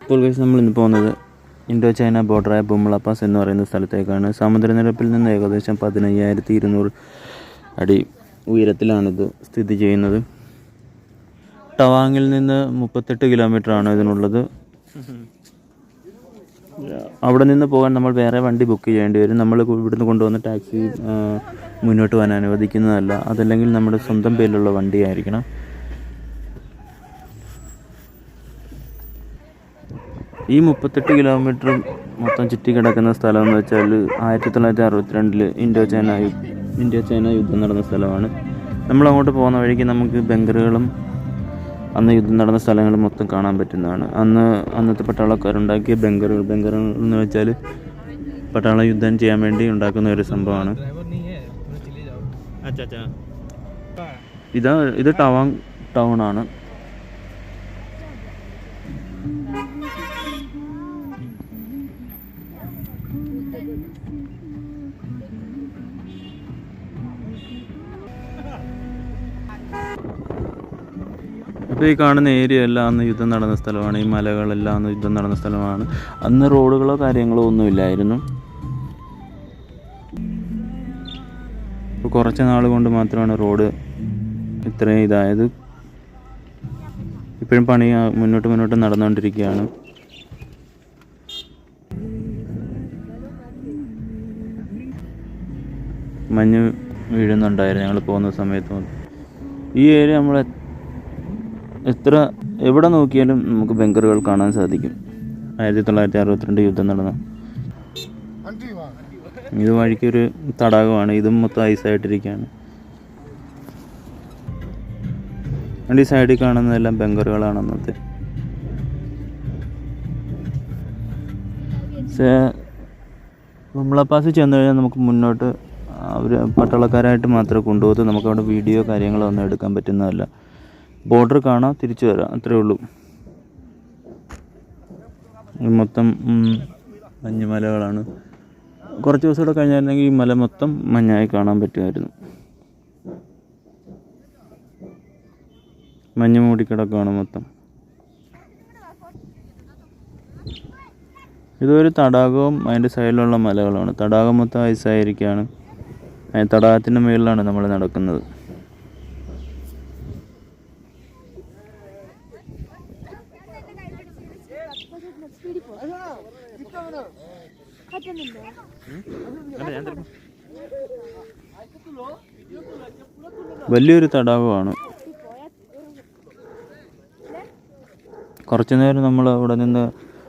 ഇപ്പോൾ കഴിച്ച് നമ്മൾ ഇന്ന് പോകുന്നത് ഇൻഡോ ചൈന ബോർഡറായ ബുംള പാസ് എന്ന് പറയുന്ന സ്ഥലത്തേക്കാണ്. സമുദ്രനിരപ്പിൽ നിന്ന് ഏകദേശം പതിനയ്യായിരത്തി ഇരുന്നൂറ് അടി ഉയരത്തിലാണിത് സ്ഥിതി ചെയ്യുന്നത്. ടവാങ്ങിൽ നിന്ന് മുപ്പത്തെട്ട് കിലോമീറ്റർ ആണ് ഇതിനുള്ളത്. അവിടെ നിന്ന് പോകാൻ നമ്മൾ വേറെ വണ്ടി ബുക്ക് ചെയ്യേണ്ടി വരും. നമ്മൾ ഇവിടുന്ന് കൊണ്ടുവന്ന ടാക്സി മുന്നോട്ട് പോകാൻ അനുവദിക്കുന്നതല്ല. അതല്ലെങ്കിൽ നമ്മുടെ സ്വന്തം പേരിലുള്ള വണ്ടി ഈ മുപ്പത്തെട്ട് കിലോമീറ്റർ മൊത്തം ചുറ്റി കിടക്കുന്ന സ്ഥലം എന്ന് വെച്ചാൽ ആയിരത്തി തൊള്ളായിരത്തി അറുപത്തിരണ്ടിൽ ഇൻഡോ ചൈന ഇന്ത്യ ചൈന യുദ്ധം നടന്ന സ്ഥലമാണ്. നമ്മൾ അങ്ങോട്ട് പോകുന്ന വഴിക്ക് നമുക്ക് ബംഗറുകളും അന്ന് യുദ്ധം നടന്ന സ്ഥലങ്ങൾ മൊത്തം കാണാൻ പറ്റുന്നതാണ്. അന്ന് അന്നത്തെ പട്ടാളക്കാരുണ്ടാക്കിയ ബംഗറുകൾ ബംഗറുകൾ എന്ന് വെച്ചാൽ പട്ടാള യുദ്ധം ചെയ്യാൻ വേണ്ടി ഉണ്ടാക്കുന്ന ഒരു സംഭവമാണ്. ഇതാ ഇത് ടവാങ് ടൗൺ ആണ്. ഇപ്പോൾ ഈ കാണുന്ന ഏരിയ എല്ലാം അന്ന് യുദ്ധം നടന്ന സ്ഥലമാണ്. ഈ മലകളെല്ലാം അന്ന് യുദ്ധം നടന്ന സ്ഥലമാണ്. അന്ന് റോഡുകളോ കാര്യങ്ങളോ ഒന്നുമില്ലായിരുന്നു. ഇപ്പോൾ കുറച്ച് നാൾ കൊണ്ട് മാത്രമാണ് റോഡ് ഇത്രയും ഇതായത്. ഇപ്പോഴും പണി മുന്നോട്ട് മുന്നോട്ട് നടന്നുകൊണ്ടിരിക്കുകയാണ് മഞ്ഞ് വീഴുന്നുണ്ടായിരുന്നു ഞങ്ങൾ പോകുന്ന സമയത്ത്. ഈ ഏരിയ നമ്മൾ എത്ര എവിടെ നോക്കിയാലും നമുക്ക് ബങ്കറുകൾ കാണാൻ സാധിക്കും. ആയിരത്തി തൊള്ളായിരത്തി അറുപത്തിരണ്ട് യുദ്ധം നടന്ന. ഇത് വഴിക്കൊരു തടാകമാണ്. ഇതും മൊത്തം ഐസായിട്ടിരിക്കുകയാണ് ഈ സൈഡിൽ കാണുന്നതെല്ലാം ബങ്കറുകളാണ് അന്നത്തെ. മുമ്പളപ്പാസ് ചെന്ന് കഴിഞ്ഞാൽ നമുക്ക് മുന്നോട്ട് അവർ പട്ടാളക്കാരായിട്ട് മാത്രമേ കൊണ്ടുപോകത്ത് നമുക്ക് അവിടെ വീഡിയോ കാര്യങ്ങളൊന്നും എടുക്കാൻ പറ്റുന്നതല്ല. ബോർഡർ കാണാം തിരിച്ചു വരാം. അത്രേ ഉള്ളൂ. മൊത്തം മഞ്ഞുമലകളാണ് കുറച്ച് ദിവസം കൂടെ കഴിഞ്ഞായിരുന്നെങ്കിൽ ഈ മല മൊത്തം മഞ്ഞായി കാണാൻ പറ്റുമായിരുന്നു. മഞ്ഞ് മൂടിക്കിടക്കുകയാണ് മൊത്തം. ഇതൊരു തടാകവും അതിന്റെ സൈഡിലുള്ള മലകളാണ്. തടാകം മൊത്തം ഐസായിരിക്കുകയാണ് തടാകത്തിന്റെ മുകളിലാണ് നമ്മൾ നടക്കുന്നത്. വലിയൊരു തടാകമാണ്. കുറച്ചു നേരം നമ്മൾ അവിടെ നിന്ന്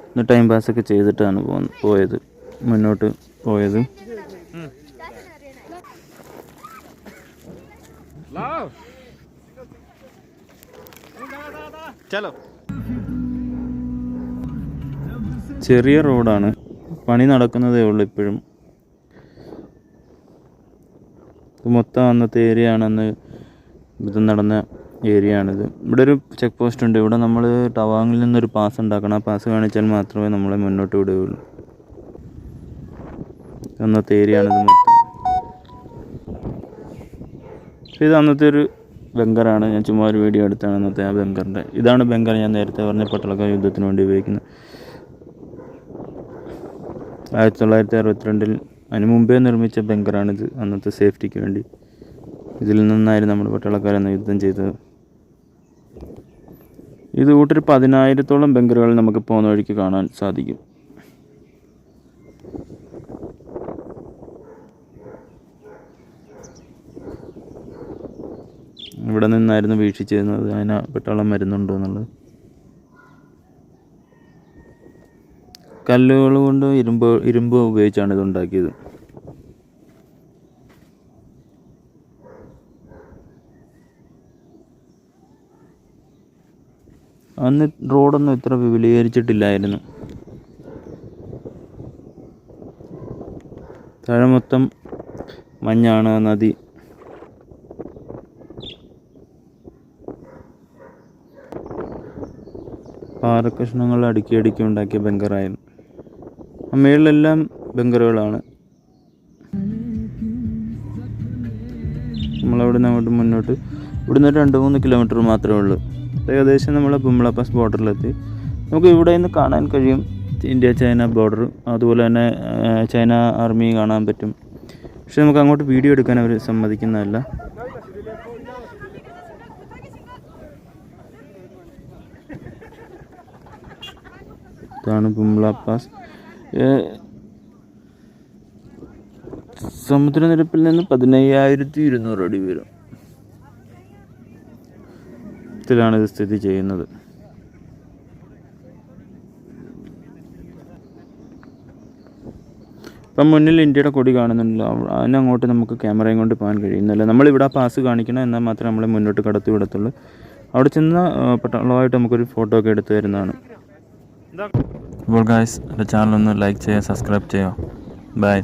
ഒന്ന് ടൈം ഒക്കെ ചെയ്തിട്ടാണ് പോയത്. മുന്നോട്ട് പോയത്. चलो ചെറിയ റോഡാണ്. പണി നടക്കുന്നതേ ഉള്ളൂ ഇപ്പോഴും. ഇത് മൊത്തം അന്നത്തെ ഏരിയ ആണെന്ന് ഇത് നടന്ന ഏരിയ ആണിത്. ഇവിടെ ഒരു ചെക്ക് പോസ്റ്റ് ഉണ്ട്. ഇവിടെ നമ്മൾ ടവാങ്ങിൽ നിന്നൊരു പാസ് ഉണ്ടാക്കണം. ആ പാസ് കാണിച്ചാൽ മാത്രമേ നമ്മളെ മുന്നോട്ട് വിടുകയുള്ളൂ. അന്നത്തെ ഏരിയ ആണിത് മൊത്തം. ഇത് അന്നത്തെ ഒരു ബംഗറാണ് ഞാൻ ചുമ്മാ ഒരു വീഡിയോ എടുത്താണ് അന്നത്തെ ആ ബങ്കറിന്റെ ഇതാണ് ബങ്കർ ഞാൻ നേരത്തെ പറഞ്ഞ പട്ടളക്കാർ യുദ്ധത്തിന് വേണ്ടി ഉപയോഗിക്കുന്നത് ആയിരത്തി തൊള്ളായിരത്തി അറുപത്തിരണ്ടിൽ അതിന് മുമ്പേ നിർമ്മിച്ച ബങ്കറാണിത് അന്നത്തെ സേഫ്റ്റിക്ക് വേണ്ടി. ഇതിൽ നിന്നായിരുന്നു നമ്മുടെ പട്ടാളക്കാരെന്ന് യുദ്ധം ചെയ്തത്. ഇത് കൂട്ടൊരു പതിനായിരത്തോളം ബങ്കറുകൾ നമുക്ക് പോകുന്ന വഴിക്ക് കാണാൻ സാധിക്കും. ഇവിടെ നിന്നായിരുന്നു വീക്ഷിച്ചിരുന്നത്. അതിനാ പട്ടാളം വരുന്നുണ്ടോ എന്നുള്ളത്. കല്ലുകൾ കൊണ്ട് ഇരുമ്പ് ഇരുമ്പ് ഉപയോഗിച്ചാണ് ഇത് ഉണ്ടാക്കിയത്. അന്ന് റോഡൊന്നും ഇത്ര വിപുലീകരിച്ചിട്ടില്ലായിരുന്നു. താഴെ മൊത്തം മഞ്ഞാണ് നദി. പാറക്കഷ്ണങ്ങൾ അടുക്കി അടുക്കി ഉണ്ടാക്കിയ ബങ്കറായിരുന്നു ആ മേളിലെല്ലാം ബംഗറുകളാണ്. നമ്മളവിടെ നിന്ന് അങ്ങോട്ട് മുന്നോട്ട് ഇവിടുന്ന് രണ്ട് മൂന്ന് കിലോമീറ്റർ മാത്രമേ ഉള്ളൂ. ഏകദേശം നമ്മൾ ബുംള പാസ് ബോർഡറിലെത്തി നമുക്ക് ഇവിടെ നിന്ന് കാണാൻ കഴിയും. ഇന്ത്യ ചൈന ബോർഡർ അതുപോലെ തന്നെ ചൈന ആർമി കാണാൻ പറ്റും. പക്ഷെ നമുക്ക് അങ്ങോട്ട് വീഡിയോ എടുക്കാൻ അവർ സമ്മതിക്കുന്നതല്ല. ഇതാണ് ബുംല പാസ് സമുദ്രനിരപ്പിൽ നിന്ന് പതിനയ്യായിരത്തി ഇരുന്നൂറ് അടി ഉയരം. ത്തിലാണ് ഇത് സ്ഥിതി ചെയ്യുന്നത്. ഇപ്പം മുന്നിൽ ഇന്ത്യയുടെ കൊടി കാണുന്നുണ്ടല്ലോ. അതിനങ്ങോട്ട് നമുക്ക് ക്യാമറയും കൊണ്ട് പോകാൻ കഴിയുന്നില്ല നമ്മളിവിടെ പാസ് കാണിക്കണം എന്നാൽ മാത്രമേ നമ്മളെ മുന്നോട്ട് കടത്തി വിടത്തുള്ളൂ. അവിടെ ചെന്ന് പട്ടാളമായിട്ട് നമുക്കൊരു ഫോട്ടോ ഒക്കെ എടുത്തു തരുന്നതാണ്. അപ്പോൾ ഗായ്സ് എന്റെ ഒന്ന് ലൈക്ക് ചെയ്യുക സബ്സ്ക്രൈബ് ചെയ്യുക. ബൈ